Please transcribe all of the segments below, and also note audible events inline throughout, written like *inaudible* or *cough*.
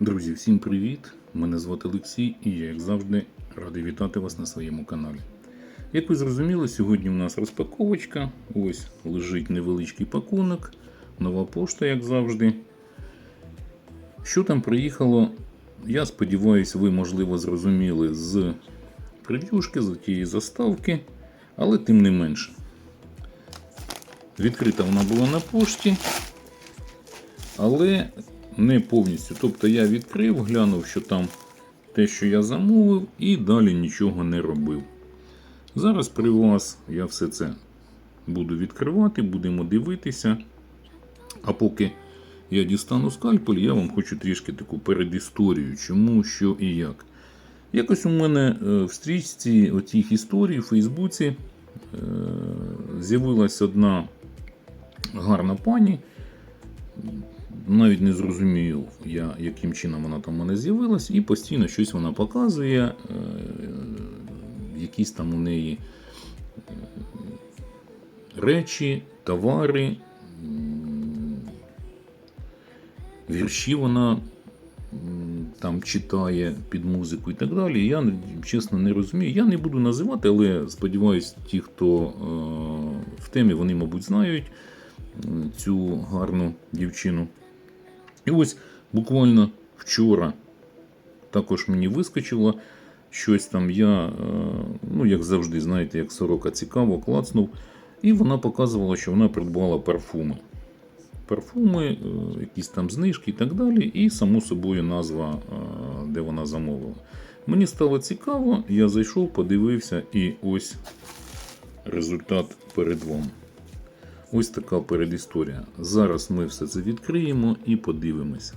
Друзі, всім привіт! Мене звати Олексій і я, як завжди, радий вітати вас на своєму каналі. Як ви зрозуміли, сьогодні у нас розпаковочка. Ось лежить невеличкий пакунок, нова пошта, як завжди. Що там приїхало, я сподіваюся, ви, можливо, зрозуміли з прев'юшки, з тієї заставки, але тим не менше. Відкрита вона була на пошті, але не повністю. Тобто я відкрив, глянув, що там те, що я замовив, і далі нічого не робив. Зараз при вас я все це буду відкривати, будемо дивитися. А поки я дістану скальпель, я вам хочу трішки таку передісторію, чому, що і як. Якось у мене е, в стрічці оцих історій у Фейсбуці е, з'явилась одна гарна пані. Навіть не зрозумів, я, яким чином вона там у мене з'явилась, і постійно щось вона показує, е, якісь там у неї е, речі, товари, вірші вона там читає під музику і так далі. Я чесно не розумію. Я не буду називати, але сподіваюся, ті, хто е, в темі, вони, мабуть, знають цю гарну дівчину. І ось буквально вчора також мені вискочило щось там. Я, е, ну як завжди, знаєте, як сорока цікаво, клацнув. І вона показувала, що вона придбала парфуми. Парфуми, е, якісь там знижки і так далі, і само собою назва, е, де вона замовила. Мені стало цікаво, я зайшов, подивився, і ось результат перед вами. Ось така передісторія. Зараз ми все це відкриємо і подивимося.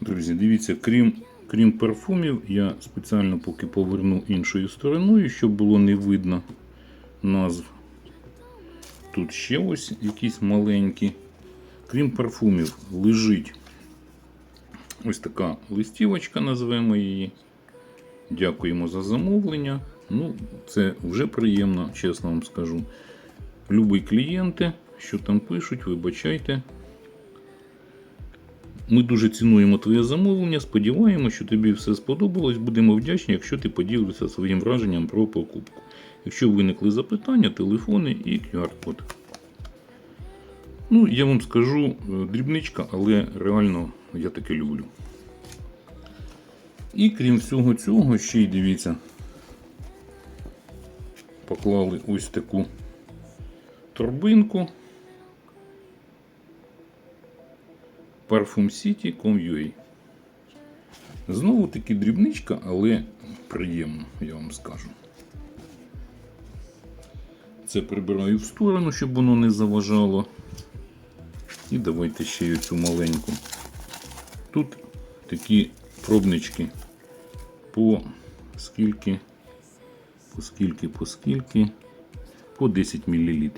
Друзі, дивіться, крім, крім парфумів, я спеціально поки поверну іншою стороною, щоб було не видно назв. Тут ще ось якісь маленькі. Крім парфумів, лежить ось така листівочка, назвемо її. Дякуємо за замовлення. Ну, це вже приємно, чесно вам скажу. Любі клієнти, що там пишуть, вибачайте. Ми дуже цінуємо твоє замовлення. Сподіваємося, що тобі все сподобалось. Будемо вдячні, якщо ти поділишся своїм враженням про покупку. Якщо виникли запитання, телефони і QR-код. Ну, я вам скажу е, дрібничка, але реально я таке люблю. І крім всього цього, ще й дивіться, поклали ось таку торбинку parfumcity.com.ua Знову таки дрібничка, але приємно, я вам скажу. Це прибираю в сторону, щоб воно не заважало. І давайте ще й цю маленьку. Тут такі пробнички по скільки, по скільки, по скільки, по 10 мл.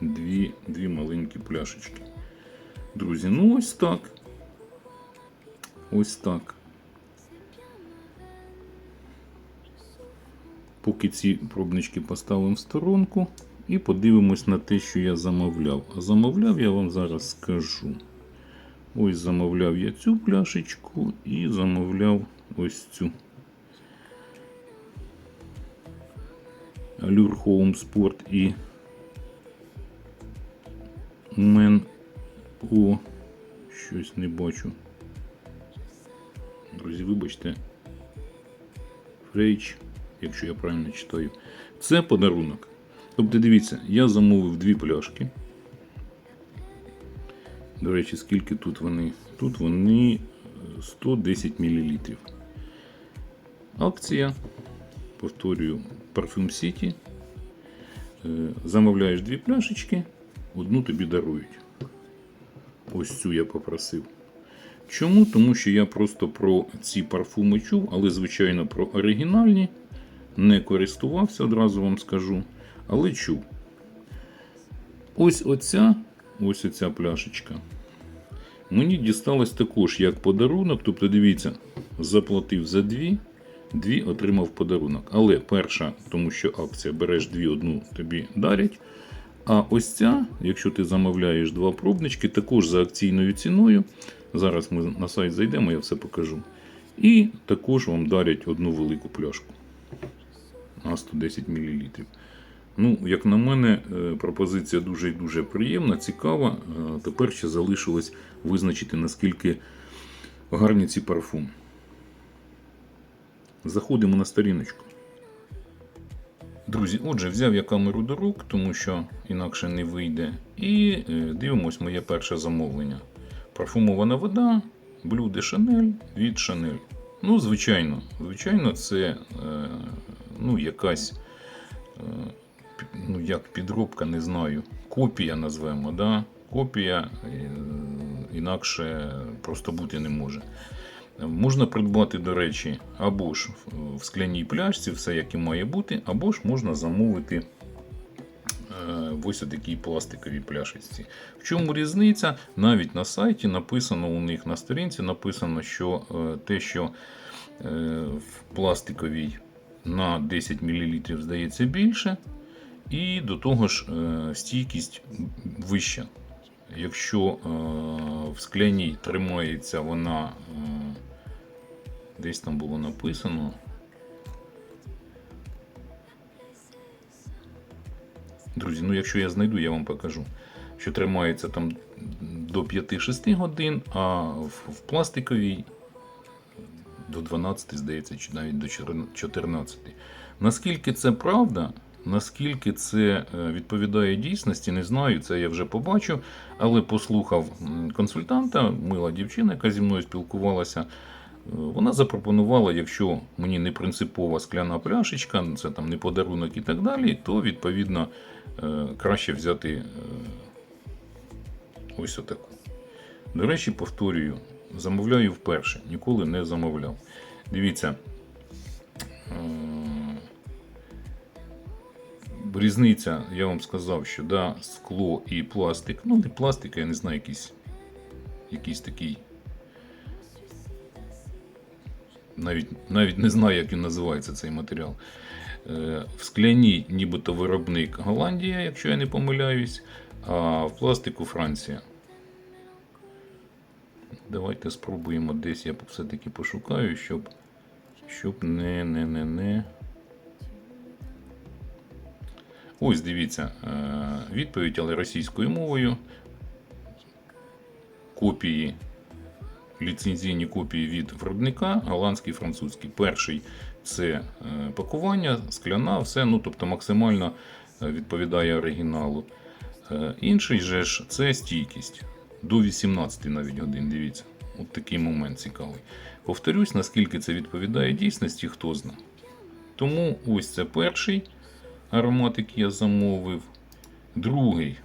Дві, дві маленькі пляшечки. Друзі, ну ось так. Ось так. Поки ці пробнички поставимо в сторонку і подивимось на те, що я замовляв. А замовляв я вам зараз скажу. Ось замовляв я цю пляшечку і замовляв ось цю. Allure Home Sport і Мен О. Щось не бачу. Друзі, вибачте. Фрейч, якщо я правильно читаю. Це подарунок. Тобто, дивіться, я замовив дві пляшки. До речі, скільки тут вони? Тут вони 110 мл. Акція. Повторюю, Parfum City. Е, Замовляєш дві пляшечки, одну тобі дарують. Ось цю я попросив. Чому? Тому що я просто про ці парфуми чув, але, звичайно, про оригінальні. Не користувався, одразу вам скажу, але чув. Ось оця, ось оця пляшечка. Мені дісталось також як подарунок. Тобто, дивіться, заплатив за дві, дві отримав подарунок. Але перша, тому що акція береш дві, одну тобі дарять. А ось ця, якщо ти замовляєш два пробнички, також за акційною ціною. Зараз ми на сайт зайдемо, я все покажу. І також вам дарять одну велику пляшку на 110 мл. Ну, як на мене, е, пропозиція дуже і дуже приємна, цікава. Е, Тепер ще залишилось визначити, наскільки гарні ці парфуми. Заходимо на сторіночку. Друзі, отже, взяв я камеру до рук, тому що інакше не вийде. І е, дивимось моє перше замовлення. Парфумована вода de Chanel від Chanel. Ну, звичайно, звичайно, це е, ну, якась е, ну, як підробка, не знаю. Копія назвемо, да? Копія інакше просто бути не може. Можна придбати, до речі, або ж в- скляній пляшці, все як і має бути, або ж можна замовити е, ось такій пластиковій пляшечці. В чому різниця? Навіть на сайті написано у них на сторінці написано, що е, те, що е, в пластиковій на 10 мл здається більше, і до того ж стійкість вища. Якщо е, в скляній тримається вона, е, десь там було написано. Друзі, ну якщо я знайду, я вам покажу. Що тримається там до 5-6 годин, а в, в пластиковій до 12, здається, чи навіть до 14. Наскільки це правда, наскільки це е, відповідає дійсності, не знаю, це я вже побачу, але послухав консультанта, мила дівчина, яка зі мною спілкувалася. е, Вона запропонувала, якщо мені не принципова скляна пляшечка, це там не подарунок і так далі, то відповідно е, краще взяти ось отаку. До речі, повторюю, замовляю вперше, ніколи не замовляв. Дивіться. Різниця, я вам сказав, що да, скло і пластик. Ну, не пластик, я не знаю, якийсь, якийсь такий. Навіть, навіть не знаю, як він називається цей матеріал. Е, В скляній, нібито виробник Голландія, якщо я не помиляюсь, а в пластику Франція. Давайте спробуємо десь я все-таки пошукаю, щоб, щоб не, не, не, не. Ось дивіться, е, відповідь, але російською мовою. Копії, ліцензійні копії від виробника, голландський, французький. Перший це е, пакування, скляна, все, ну тобто максимально е, відповідає оригіналу. Інший же ж це стійкість. До 18 навіть годин, дивіться. От такий момент цікавий. Повторюсь, наскільки це відповідає дійсності, хто зна. Тому ось це перший аромат, який я замовив. Другий,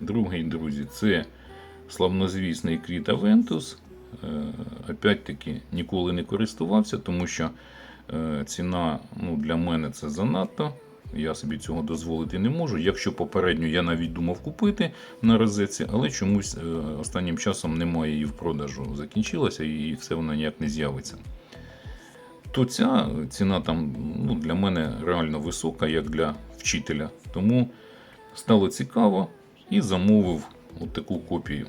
другий, друзі, це славнозвісний Кріт Авентус. Е, Опять-таки ніколи не користувався, тому що е, ціна ну, для мене це занадто. Я собі цього дозволити не можу. Якщо попередньо я навіть думав купити на розетці, але чомусь е, останнім часом немає її в продажу. Закінчилася і все вона ніяк не з'явиться. То ця ціна там ну, для мене реально висока, як для вчителя. Тому стало цікаво і замовив от таку копію.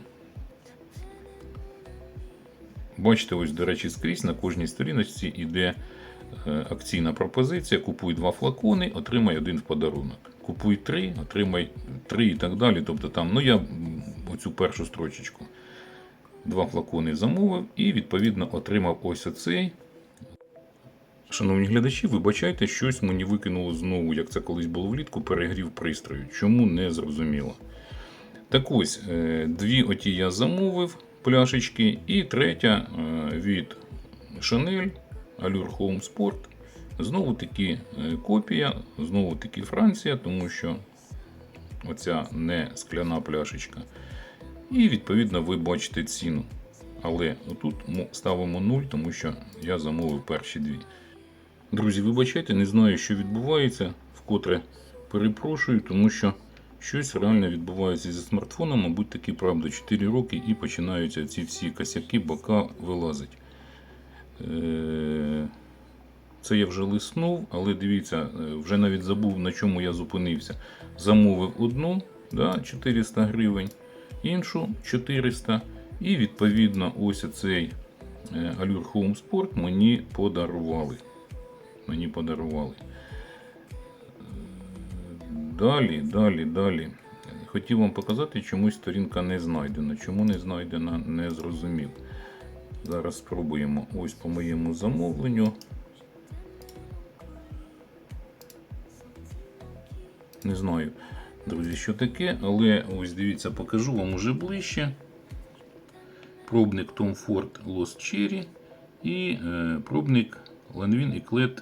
Бачите, ось, до речі, скрізь на кожній сторіночці йде е, акційна пропозиція. Купуй два флакони, отримай один в подарунок. Купуй три, отримай три і так далі. Тобто там, ну я оцю першу строчечку. Два флакони замовив і відповідно отримав ось оцей. Шановні глядачі, вибачайте, щось мені викинуло знову, як це колись було влітку, перегрів пристрою. Чому не зрозуміло. Так ось, е, дві оті я замовив пляшечки, і третя е, від Chanel Allure Home Sport. Знову таки е, копія, знову таки Франція, тому що оця не скляна пляшечка. І відповідно ви бачите ціну. Але отут мо- ставимо 0, тому що я замовив перші дві. Друзі, вибачайте, не знаю, що відбувається, вкотре перепрошую, тому що щось реально відбувається зі смартфоном, мабуть, таки правда. 4 роки і починаються ці всі косяки, бока вилазить. Е, Це я вже лиснув, але дивіться, е, вже навіть забув, на чому я зупинився. Замовив одну, да, 400 гривень, іншу 400. І відповідно ось цей е, Allure Home Sport мені подарували. Мені подарували. Далі, далі, далі. Хотів вам показати, чомусь сторінка не знайдена. Чому не знайдена, не зрозумів. Зараз спробуємо ось по моєму замовленню. Не знаю, друзі, що таке, але ось дивіться, покажу вам уже ближче. Пробник Tom Ford Lost Cherry і е, пробник Lanvin Eclat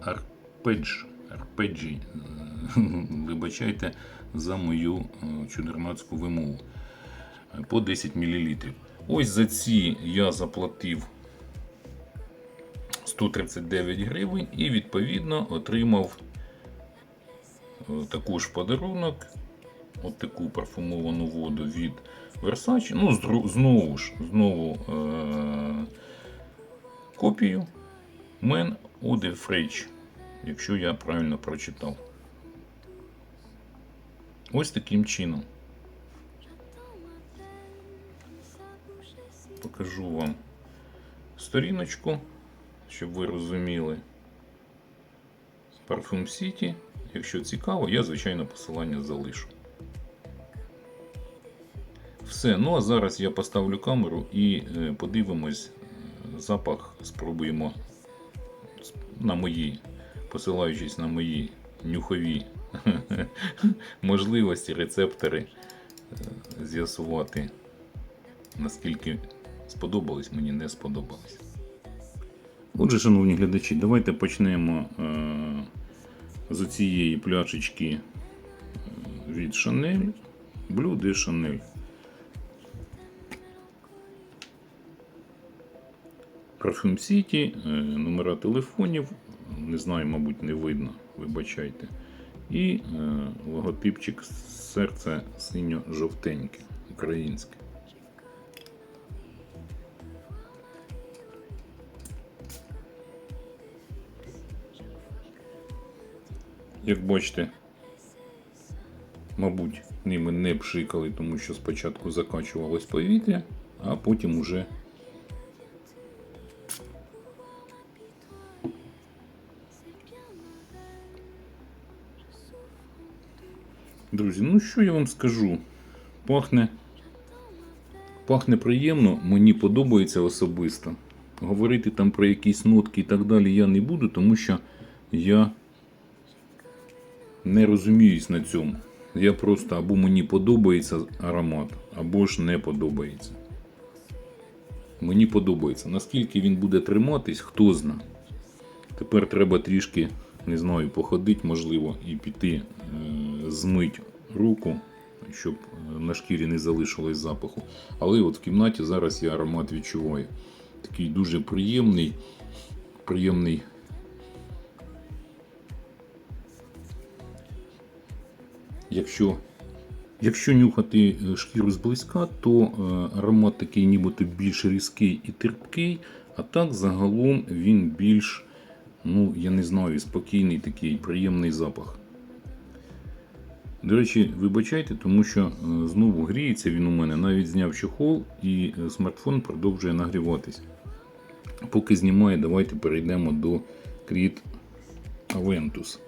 Arpeggi. Arpeggi. Е, Вибачайте за мою е, чудернацьку вимову. По 10 мл. Ось за ці я заплатив 139 гривень і відповідно отримав е, також подарунок. От таку парфумовану воду від Versace. Ну, знову ж, знову е- копію Man Ode Frech, якщо я правильно прочитав. Ось таким чином. Покажу вам сторіночку, щоб ви розуміли. Parfum City. Якщо цікаво, я, звичайно, посилання залишу. Все. Ну а зараз я поставлю камеру і е, подивимось е, запах, спробуємо на мої, посилаючись на мої нюхові *laughs* можливості, рецептори, е, з'ясувати, наскільки сподобались, мені не сподобались. Отже, шановні глядачі, давайте почнемо е, з цієї пляшечки е, від Chanel Blue de Chanel. Parfum City, е, номера телефонів, не знаю, мабуть, не видно, вибачайте. І е, логотипчик серце синьо-жовтеньке, українське. Як бачите, мабуть, ними не пшикали, тому що спочатку закачувалось повітря, а потім уже ну що я вам скажу? Пахне. Пахне приємно, мені подобається особисто. Говорити там про якісь нотки і так далі я не буду, тому що я не розуміюсь на цьому. Я просто або мені подобається аромат, або ж не подобається. Мені подобається. Наскільки він буде триматись, хто зна. Тепер треба трішки, не знаю, походити, можливо, і піти, е, змить руку, щоб е, на шкірі не залишилось запаху. Але от в кімнаті зараз я аромат відчуваю. Такий дуже приємний, приємний. Якщо, якщо нюхати е, шкіру зблизька, то е, аромат такий нібито більш різкий і терпкий, а так загалом він більш, ну, я не знаю, спокійний такий приємний запах. До речі, вибачайте, тому що е, знову гріється він у мене, навіть зняв чохол і е, смартфон продовжує нагріватись. Поки знімає, давайте перейдемо до Creed Aventus.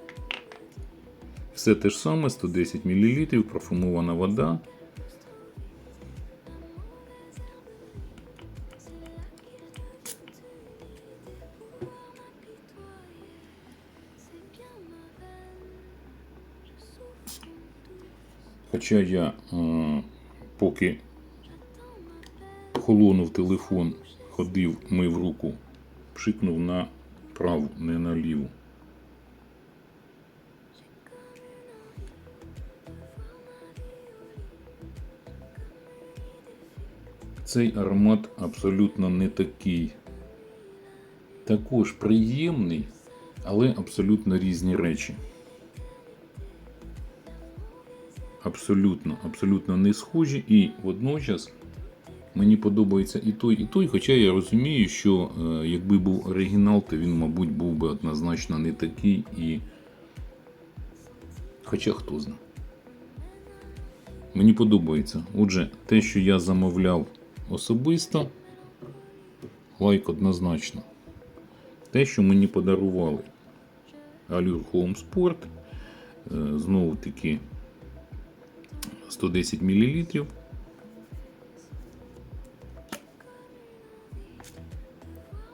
Все те ж саме, 110 мл, парфумована вода. Хоча я е, поки холонув телефон, ходив, мив руку, пшикнув на праву, не на ліву. Цей аромат абсолютно не такий. Також приємний, але абсолютно різні речі. Абсолютно, абсолютно не схожі, і водночас мені подобається і той, і той. Хоча я розумію, що е, якби був оригінал, то він, мабуть, був би однозначно не такий і. Хоча хто знає. Мені подобається. Отже, те, що я замовляв особисто, лайк однозначно. Те, що мені подарували Allure Home Sport, е, знову таки 110 мл.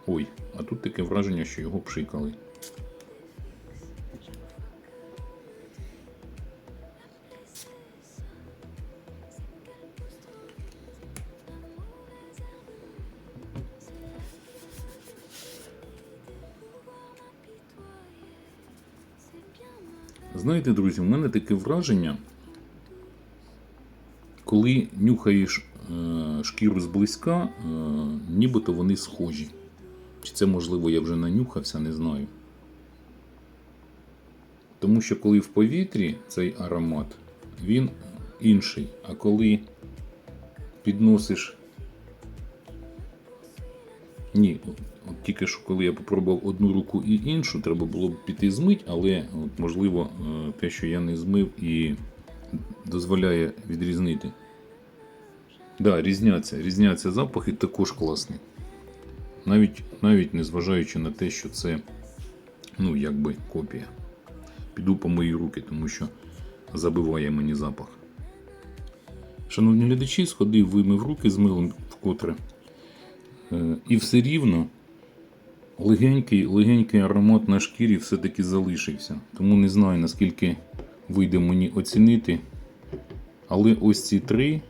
Ой, а тут таке враження, що його пшикали. Знаєте, друзі, в мене таке враження, коли нюхаєш е, шкіру зблизька, е, нібито вони схожі. Чи це можливо я вже нанюхався, не знаю. Тому що коли в повітрі цей аромат, він інший. А коли підносиш. Ні, от, тільки що коли я попробував одну руку і іншу, треба було б піти змить, але от, можливо е, те, що я не змив і дозволяє відрізнити. Да, різняться, різняться запахи також класні. Навіть, навіть незважаючи на те, що це ну, якби копія. Піду по мої руки, тому що забиває мені запах. Шановні глядачі, сходив, вимив руки з милом вкотре. Е, І все рівно легенький, легенький аромат на шкірі все-таки залишився. Тому не знаю, наскільки вийде мені оцінити. Але ось ці три,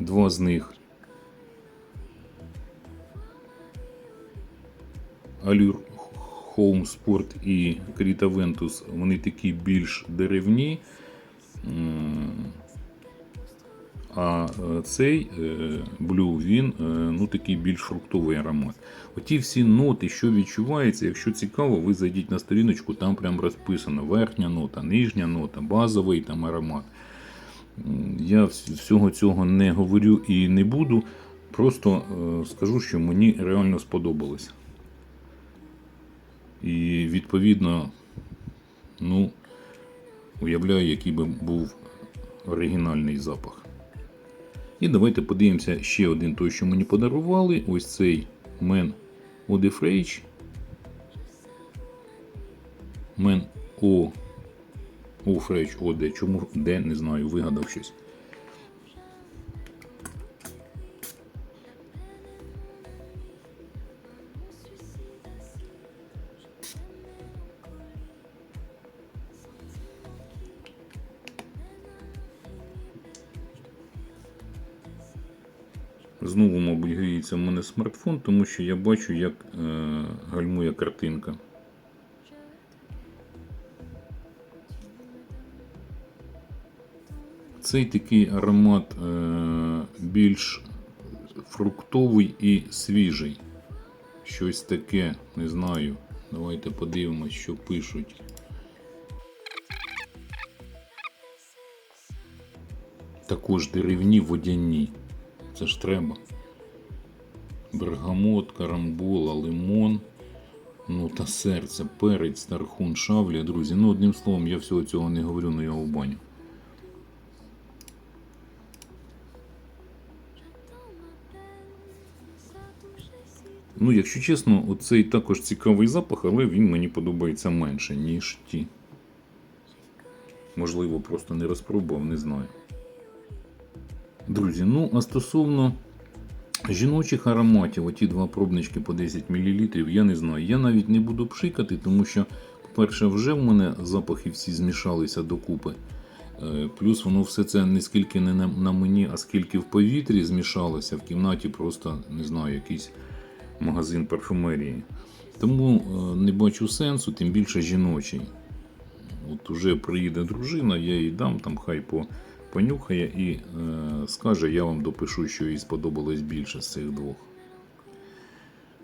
два з них Allure Home Sport і Krita Ventus, вони такі більш деревні. А е, цей е, Blue, він е, ну, такий більш фруктовий аромат. Оті всі ноти, що відчувається, якщо цікаво, ви зайдіть на сторіночку, там прям розписано верхня нота, нижня нота, базовий там аромат. Я всього цього не говорю і не буду. Просто е, скажу, що мені реально сподобалось. І відповідно, ну, уявляю, який би був оригінальний запах. І давайте подивимося ще один той, що мені подарували. Ось цей Мен Одефрейч. Мен О. Офрейч Оде. Чому де, не знаю, вигадав щось. Знову, мабуть, гріється в мене смартфон, тому що я бачу, як е, гальмує картинка. Цей такий аромат е, більш фруктовий і свіжий. Щось таке, не знаю. Давайте подивимось, що пишуть. Також деревні водяні. Це ж треба. Бергамот, карамбола, лимон, ну та серце, перець, тархун, шавля, друзі. Ну, одним словом, я всього цього не говорю, але я в баню. Ну, якщо чесно, оцей також цікавий запах, але він мені подобається менше, ніж ті. Можливо, просто не розпробував, не знаю. Друзі, ну а стосовно жіночих ароматів, оті два пробнички по 10 мл, я не знаю. Я навіть не буду пшикати, тому що, по-перше, вже в мене запахи всі змішалися докупи. Е, Плюс воно все це не скільки не на, на мені, а скільки в повітрі змішалося в кімнаті, просто не знаю, якийсь магазин парфумерії. Тому е, не бачу сенсу, тим більше жіночий. От уже приїде дружина, я їй дам, там хай по, понюхає і е, скаже, я вам допишу, що їй сподобалось більше з цих двох.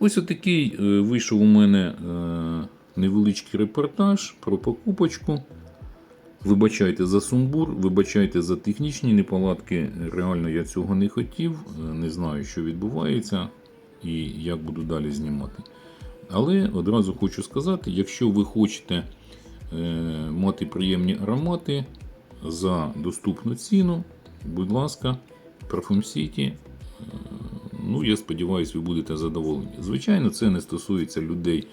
Ось отакий е, вийшов у мене е, невеличкий репортаж про покупочку. Вибачайте за сумбур, вибачайте за технічні неполадки. Реально я цього не хотів, е, не знаю, що відбувається і як буду далі знімати. Але одразу хочу сказати, якщо ви хочете е, мати приємні аромати, за доступну ціну. Будь ласка, Parfum City. Е, Ну, я сподіваюся, ви будете задоволені. Звичайно, це не стосується людей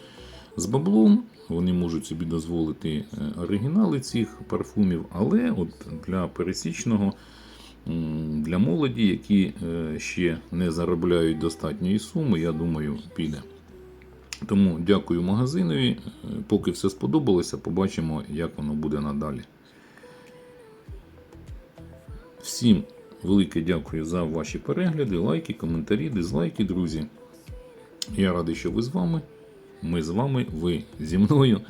з баблом. Вони можуть собі дозволити е, оригінали цих парфумів, але от для пересічного, для молоді, які е, ще не заробляють достатньої суми, я думаю, піде. Тому дякую магазинові. Е, Поки все сподобалося, побачимо, як воно буде надалі. Всім велике дякую за ваші перегляди, лайки, коментарі, дизлайки, друзі. Я радий, що ви з вами. Ми з вами, ви зі мною.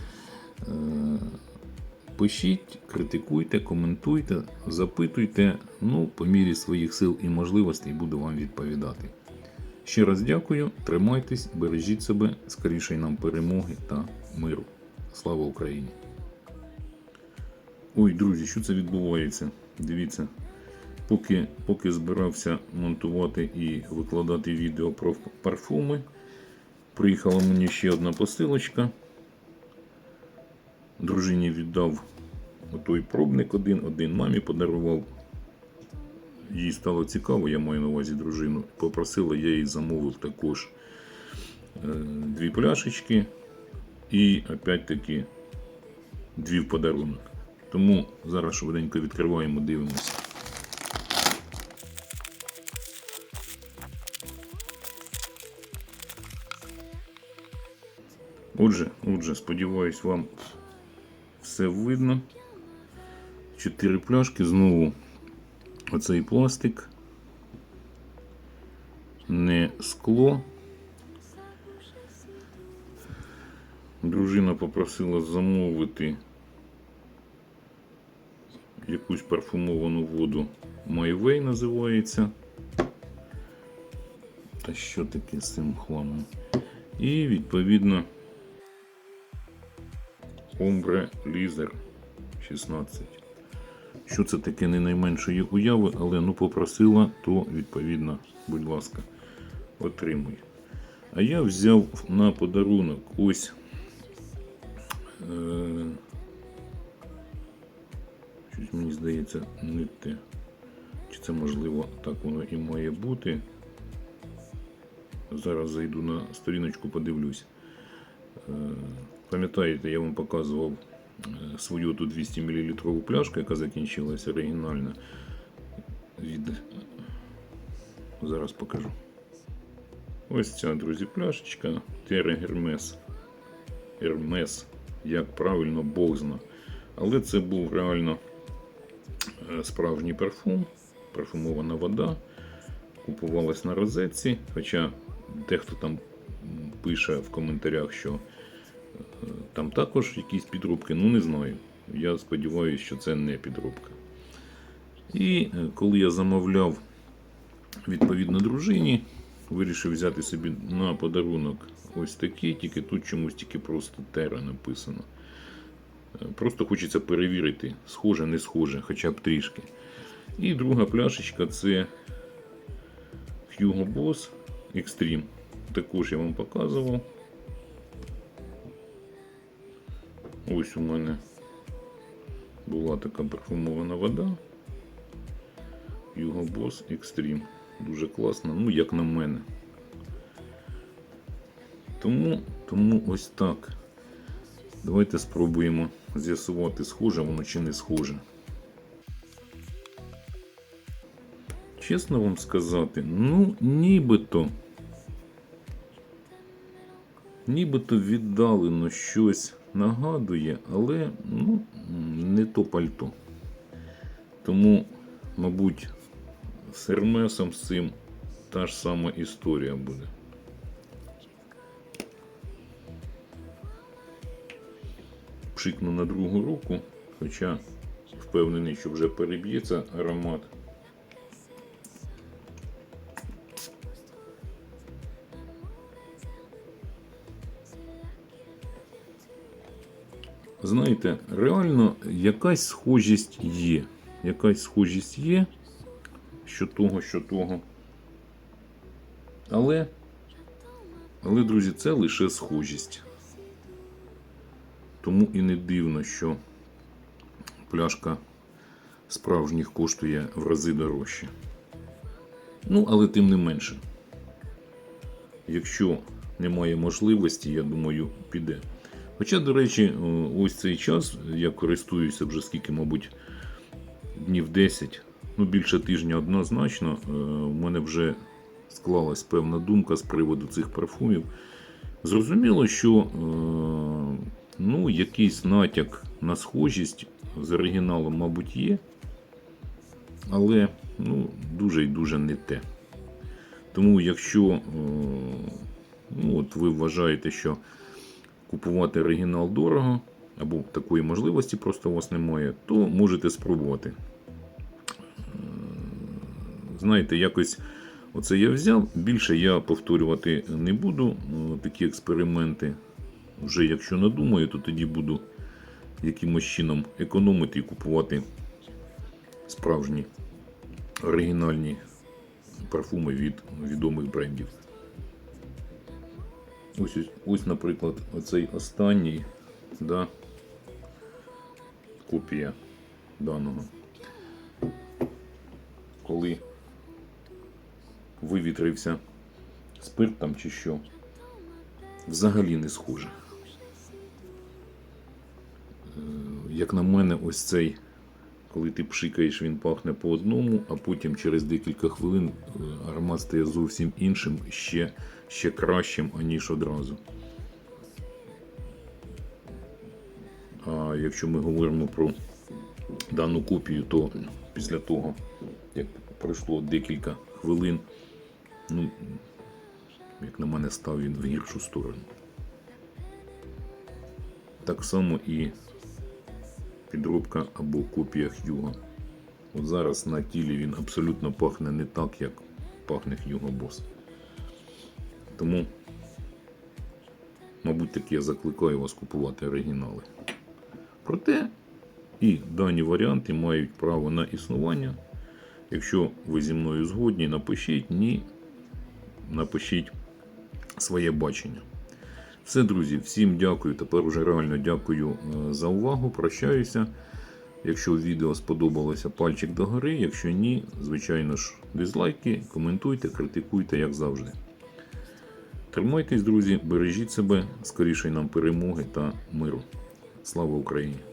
Пишіть, критикуйте, коментуйте, запитуйте. Ну, по мірі своїх сил і можливостей буду вам відповідати. Ще раз дякую, тримайтесь, бережіть себе, скорішої нам перемоги та миру. Слава Україні! Ой, друзі, що це відбувається? Дивіться, поки, поки збирався монтувати і викладати відео про парфуми, приїхала мені ще одна посилочка. Дружині віддав отой пробник один, один мамі подарував. Їй стало цікаво, я маю на увазі дружину. Попросила, я їй замовив також е, дві пляшечки і опять-таки дві в подарунок. Тому зараз швиденько відкриваємо, дивимося. Отже, отже, сподіваюсь, вам все видно. Чотири пляшки, знову оцей пластик, не скло. Дружина попросила замовити якусь парфумовану воду Майвей називається. Та що таке з цим хламом? І відповідно Ombre Laser 16. Що це таке не найменшої уяви, але ну попросила, то відповідно, будь ласка, отримуй. А я взяв на подарунок ось. Е, щось мені здається, не те. Чи це можливо так воно і має бути. Зараз зайду на сторіночку, подивлюсь. Е, Пам'ятаєте, я вам показував е, свою тут 200 мл пляшку, яка закінчилася оригінально. Від... Зараз покажу. Ось ця, друзі, пляшечка Terra Hermes. Hermes, як правильно, Бог зна. Але це був реально е, справжній парфум, парфумована вода. Купувалась на розетці, хоча дехто там пише в коментарях, що там також якісь підробки, ну не знаю. Я сподіваюся, що це не підробка. І е, коли я замовляв відповідно дружині, вирішив взяти собі на подарунок ось такий, тільки тут чомусь тільки просто Тера написано. Е, Просто хочеться перевірити, схоже, не схоже, хоча б трішки. І друга пляшечка це Hugo Boss Extreme. Також я вам показував. Ось у мене була така парфумована вода. Hugo Boss Extreme. Дуже класно, ну як на мене. Тому, тому ось так. Давайте спробуємо з'ясувати, схоже воно чи не схоже. Чесно вам сказати, ну нібито. Нібито віддалено щось нагадує, але ну, не то пальто. Тому, мабуть, з Ермесом з цим та ж сама історія буде. Пшикну на другу руку, хоча впевнений, що вже переб'ється аромат. Знаєте, реально якась схожість є. Якась схожість є, що того, що того. Але, але, друзі, це лише схожість. Тому і не дивно, що пляшка справжніх коштує в рази дорожче. Ну, але тим не менше. Якщо немає можливості, я думаю, піде. Хоча, до речі, е, ось цей час я користуюся вже скільки, мабуть, днів 10, ну більше тижня однозначно. е, У мене вже склалась певна думка з приводу цих парфумів. Зрозуміло, що е, ну, якийсь натяк на схожість з оригіналом, мабуть, є, але ну, дуже і дуже не те. Тому, якщо ну, от ви вважаєте, що купувати оригінал дорого, або такої можливості просто у вас немає, то можете спробувати. Е, Знаєте, якось оце я взяв. Більше я повторювати не буду е, такі експерименти. Вже якщо надумаю, то тоді буду якимось чином економити і купувати справжні оригінальні парфуми від відомих брендів. Ось, ось, наприклад, оцей останній, да, копія даного. Коли вивітрився спирт там чи що, взагалі не схоже. Е, Як на мене, ось цей, коли ти пшикаєш, він пахне по одному, а потім через декілька хвилин е, аромат стає зовсім іншим, ще, ще кращим, аніж одразу. А якщо ми говоримо про дану копію, то після того, як пройшло декілька хвилин, ну, як на мене, став він в гіршу сторону. Так само і підробка або копія Х'юга. От зараз на тілі він абсолютно пахне не так, як пахне Х'юго Бос. Тому, мабуть, таки я закликаю вас купувати оригінали. Проте і дані варіанти мають право на існування. Якщо ви зі мною згодні, напишіть ні, напишіть своє бачення. Все, друзі, всім дякую. Тепер уже реально дякую е, за увагу. Прощаюся. Якщо відео сподобалося, пальчик догори. Якщо ні, звичайно ж, дизлайки, коментуйте, критикуйте, як завжди. Тримайтесь, друзі, бережіть себе, скоріше нам перемоги та миру. Слава Україні!